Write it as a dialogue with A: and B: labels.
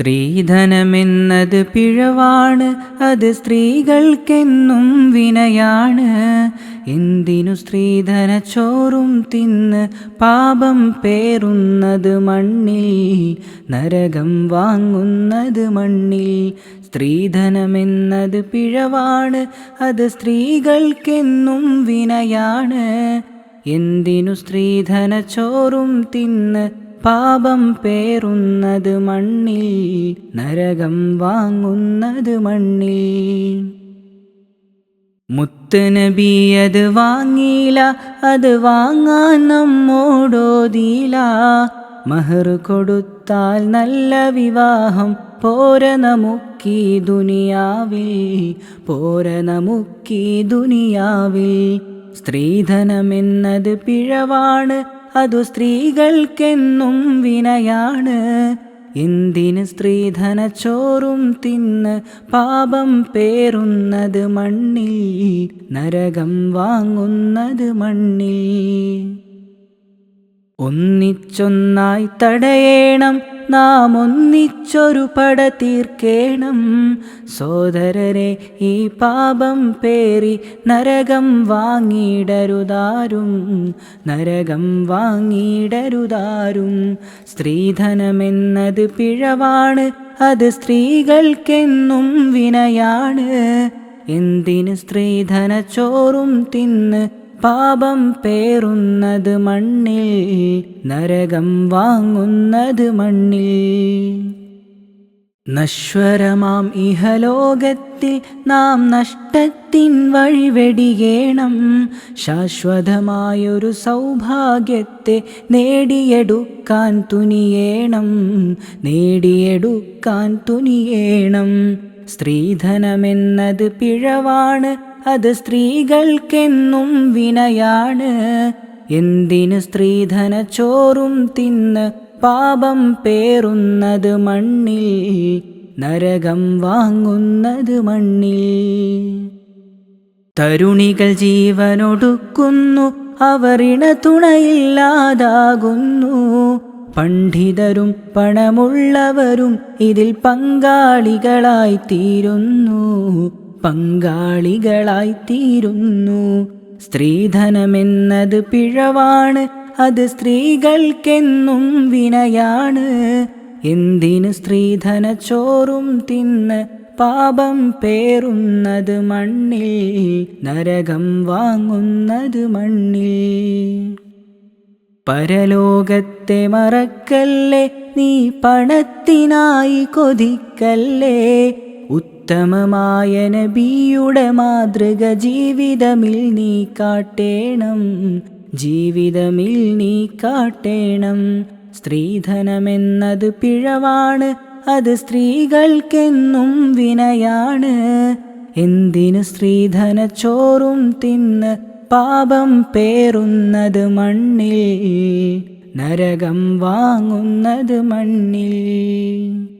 A: സ്ത്രീധനമെന്നത് പിഴവാണ് അത് സ്ത്രീകൾക്കെന്നും വിനയാണ്. എന്തിനു സ്ത്രീധന ചോറും തിന്ന് പാപം പേറുന്നത് മണ്ണിൽ നരകം വാങ്ങുന്നത് മണ്ണിൽ? സ്ത്രീധനമെന്നത് പിഴവാണ് അത് സ്ത്രീകൾക്കെന്നും വിനയാണ്. എന്തിനു സ്ത്രീധന ചോറും തിന്ന് പാപം പേറുന്നത് മണ്ണിൽ നരകം വാങ്ങുന്നത് മണ്ണിൽ. മുത്തനബി അത് വാങ്ങിയില്ല അത് വാങ്ങാൻ നമ്മോടോതിയില്ല. മഹർ കൊടുത്താൽ നല്ല വിവാഹം പോര നമുക്കീ ദുനിയാവിൽ പോര നമുക്കീ ദുനിയാവിൽ. സ്ത്രീധനമെന്നത് പിഴവാണ് അതു സ്ത്രീകൾക്കെന്നും വിനയാണ്. എന്തിന് സ്ത്രീധന ചോറും തിന്ന് പാപം പേറുന്നത് മണ്ണിൽ നരകം വാങ്ങുന്നത് മണ്ണിൽ. ഒന്നിച്ചൊന്നായി തടയേണം നാം ഒന്നിച്ചൊരു പട തീർക്കേണം. സോദരരെ ഈ പാപം പേറി നരകം വാങ്ങിയിടരുതാരും. നരകം വാങ്ങിയിടരുതാരും. സ്ത്രീധനമെന്നത് പിഴവാണ് അത് സ്ത്രീകൾക്കെന്നും വിനയാണ്. എന്തിന് സ്ത്രീധന ചോറും തിന്ന് പാപം പേറുന്നത് മണ്ണിൽ നരകം വാങ്ങുന്നത് മണ്ണിൽ. നശ്വരമാം ഇഹലോകത്തിൽ നാം നഷ്ടത്തിൻ വഴിവെടിയേണം ശാശ്വതമായൊരു സൗഭാഗ്യത്തെ നേടിയെടുക്കാൻ തുനിയേണം. നേടിയെടുക്കാൻ തുനിയേണം. സ്ത്രീധനമെന്നത് പിഴവാണ് അത് സ്ത്രീകൾക്കെന്നും വിനയാണ്. എന്തിന് സ്ത്രീധന ചോറും തിന്ന് പാപം പേറുന്നത് മണ്ണിൽ നരകം വാങ്ങുന്നത് മണ്ണിൽ? തരുണികൾ ജീവനൊടുക്കുന്നു അവരിണ തുണയില്ലാതാകുന്നു പണ്ഡിതരും പണമുള്ളവരും ഇതിൽ പങ്കാളികളായി തീരുന്നു പങ്കാളികളായി തീരുന്നു സ്ത്രീധനമെന്നത് പിഴവാണ് അത് സ്ത്രീകൾക്കെന്നും വിനയാണ്. എന്തിനു സ്ത്രീധന ചോറും തിന്ന് പാപം പേറുന്നത് മണ്ണിൽ നരകം വാങ്ങുന്നത് മണ്ണിൽ? പരലോകത്തെ മറക്കല്ലേ നീ പണത്തിനായി കൊതിക്കല്ലേ? ഉത്തമമായ നബിയുടെ മാതൃക ജീവിതമിൽ നീ കാട്ടേണം. ജീവിതമിൽ നീ കാട്ടേണം. സ്ത്രീധനമെന്നത് പിഴവാണ് അത് സ്ത്രീകൾക്കെന്നും വിനയാണ്. എന്തിനു സ്ത്രീധന ചോറും തിന്ന് പാപം പേറുന്നത് മണ്ണിൽ? നരകം വാങ്ങുന്നത് മണ്ണിൽ.